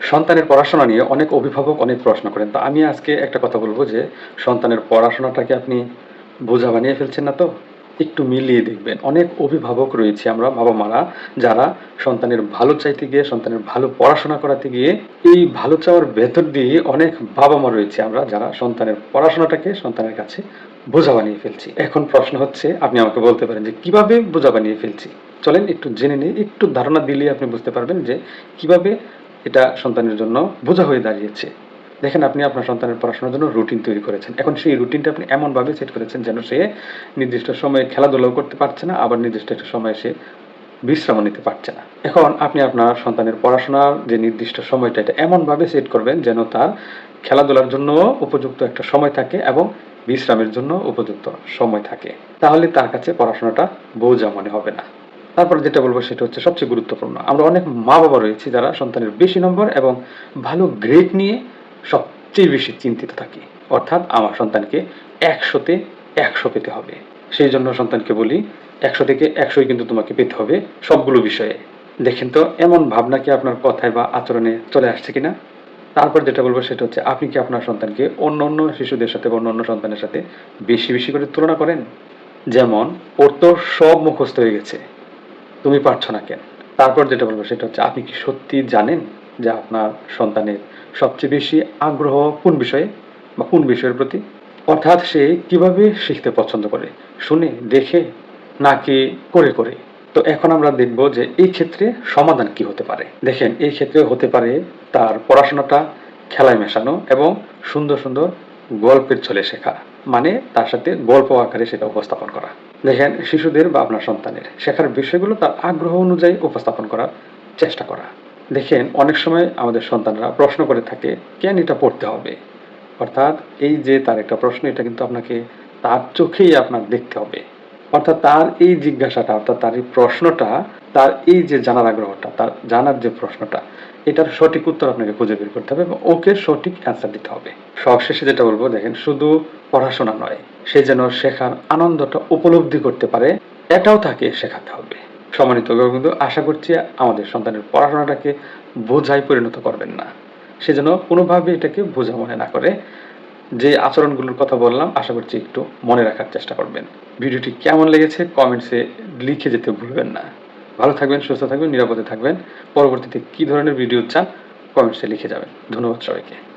সন্তানের পড়াশোনা নিয়ে অনেক অভিভাবক অনেক প্রশ্ন করেন। তো আমি আজকে একটা কথা বলব যে, সন্তানের পড়াশোনাটাকে আপনি বোঝা বানিয়ে ফেলছেন না তো? একটু মিলিয়ে দেখবেন। অনেক অভিভাবক রয়েছে আমরা বাবা মারা যারা সন্তানের ভালো চাইতে গিয়ে, সন্তানের ভালো পড়াশোনা করাতে গিয়ে এই ভালো চাওয়ার ভেতর দিয়ে অনেক বাবা মা রয়েছে আমরা যারা সন্তানের পড়াশোনাটাকে সন্তানের কাছে বোঝা বানিয়ে ফেলছি। এখন প্রশ্ন হচ্ছে, আপনি আমাকে বলতে পারেন যে, কীভাবে বোঝা বানিয়ে ফেলছি? চলেন একটু জেনে নিই, একটু ধারণা দিলে আপনি বুঝতে পারবেন যে, কীভাবে এটা সন্তানের জন্য বোঝা হয়ে দাঁড়িয়েছে। দেখেন আপনি আপনার সন্তানের পড়াশোনার জন্য রুটিন তৈরি করেছেন। এখন সেই রুটিনটা আপনি এমনভাবে সেট করেছেন যেন সে নির্দিষ্ট সময়ে খেলাধুলাও করতে পারছে না, আবার নির্দিষ্ট একটা সময়ে সে বিশ্রামও নিতে পারছে না। এখন আপনি আপনার সন্তানের পড়াশোনার যে নির্দিষ্ট সময়টা, এটা এমনভাবে সেট করবেন যেন তার খেলাধুলার জন্য উপযুক্ত একটা সময় থাকে এবং বিশ্রামের জন্য উপযুক্ত সময় থাকে। তাহলে তার কাছে পড়াশোনাটা বোঝা মনে হবে না। তারপর যেটা বলব সেটা হচ্ছে সবচেয়ে গুরুত্বপূর্ণ। আমরা অনেক মা বাবা রয়েছি যারা সন্তানের বেশি নম্বর এবং ভালো গ্রেড নিয়ে সবচেয়ে বেশি চিন্তিত থাকি। অর্থাৎ আমার সন্তানকে একশোতে একশো পেতে হবে। সেই জন্য সন্তানকে বলি, একশো থেকে একশোই কিন্তু তোমাকে পেতে হবে সবগুলো বিষয়ে। দেখেন তো, এমন ভাবনা কি আপনার কথায় বা আচরণে চলে আসছে কিনা? তারপর যেটা বলব সেটা হচ্ছে, আপনি কি আপনার সন্তানকে অন্য অন্য শিশুদের সাথে বা অন্য অন্য সন্তানের সাথে বেশি বেশি করে তুলনা করেন? যেমন, ওর তো সব মুখস্থ হয়ে গেছে। তুমি পারছ না কেন? তারপর যেটা বলব সেটা হচ্ছে, আপনি কি সত্যি জানেন যে আপনার সন্তানের সবচেয়ে বেশি আগ্রহ কোন বিষয়ে বা কোন বিষয়ের প্রতি? অর্থাৎ সে কীভাবে শিখতে পছন্দ করে? শুনে, দেখে, নাকি করে করে? তো এখন আমরা দেখব যে এই ক্ষেত্রে সমাধান কি হতে পারে। দেখেন, এই ক্ষেত্রে হতে পারে তার পড়াশোনাটা খেলায় মেশানো এবং সুন্দর সুন্দর গল্পের ছলে শেখা। মানে তার সাথে গল্প আকারে সেটা উপস্থাপন করা। দেখেন, শিশুদের বা আপনার সন্তানের শেখার বিষয়গুলো তার আগ্রহ অনুযায়ী উপস্থাপন করার চেষ্টা করা। দেখেন, অনেক সময় আমাদের সন্তানরা প্রশ্ন করে থাকে, কেন এটা পড়তে হবে? অর্থাৎ এই যে তার একটা প্রশ্ন, এটা কিন্তু আপনাকে তার চোখেই আপনার দেখতে হবে। অর্থাৎ তার এই জিজ্ঞাসাটা, অর্থাৎ তার এই প্রশ্নটা, তার এই যে জানার আগ্রহটা, তার জানার যে প্রশ্নটা, এটার সঠিক উত্তর আপনাকে খুঁজে বের করতে হবে এবং ওকে সঠিক অ্যান্সার দিতে হবে। সবশেষে যেটা বলব, দেখেন, শুধু পড়াশোনা নয়, সে যেন শেখার আনন্দটা উপলব্ধি করতে পারে, এটাও তাকে শেখাতে হবে। সম্মানিত কিন্তু আশা করছি আমাদের সন্তানের পড়াশোনাটাকে বোঝায় পরিণত করবেন না। সে যেন কোনোভাবে এটাকে বোঝা মনে না করে। যে আচরণগুলোর কথা বললাম, আশা করছি একটু মনে রাখার চেষ্টা করবেন। ভিডিওটি কেমন লেগেছে কমেন্টসে লিখে যেতে ভুলবেন না। ভালো থাকবেন, সুস্থ থাকবেন, নিরাপদে থাকবেন। পরবর্তীতে কি ধরনের ভিডিও চান কমেন্টসে লিখে যাবেন। ধন্যবাদ সবাইকে।